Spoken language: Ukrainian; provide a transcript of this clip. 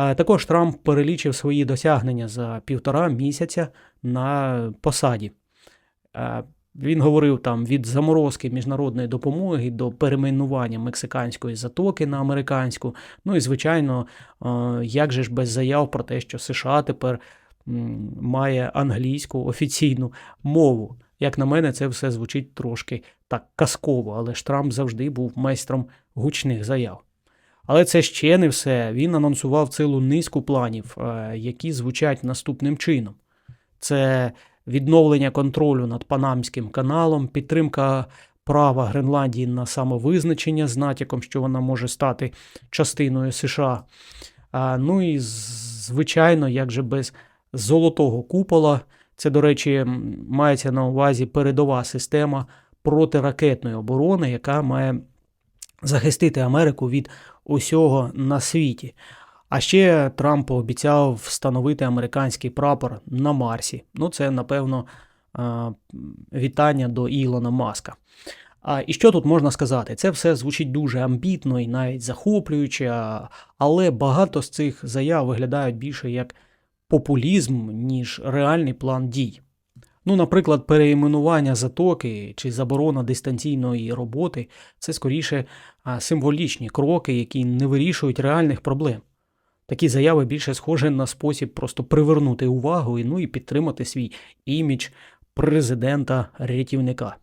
Також Трамп перелічив свої досягнення за півтора місяця на посаді. Він говорив там від заморозки міжнародної допомоги до перейменування мексиканської затоки на американську. Ну і звичайно, як же ж без заяв про те, що США тепер має англійську офіційну мову. Як на мене, це все звучить трошки так казково, але ж Трамп завжди був майстром гучних заяв. Але це ще не все. Він анонсував цілу низку планів, е, які звучать наступним чином: це відновлення контролю над Панамським каналом, підтримка права Гренландії на самовизначення з натяком, що вона може стати частиною США. Ну і звичайно, як же без золотого купола, це, до речі, мається на увазі передова система протиракетної оборони, яка має захистити Америку від усього на світі. А ще Трамп пообіцяв встановити американський прапор на Марсі. Ну, це, напевно, е, вітання до Ілона Маска. А і що тут можна сказати? Це все звучить дуже амбітно і навіть захоплююче, але багато з цих заяв виглядають більше як популізм, ніж реальний план дій. Ну, наприклад, переіменування затоки чи заборона дистанційної роботи це скоріше символічні кроки, які не вирішують реальних проблем. Такі заяви більше схожі на спосіб просто привернути увагу і, ну, і підтримати свій імідж президента-рятівника.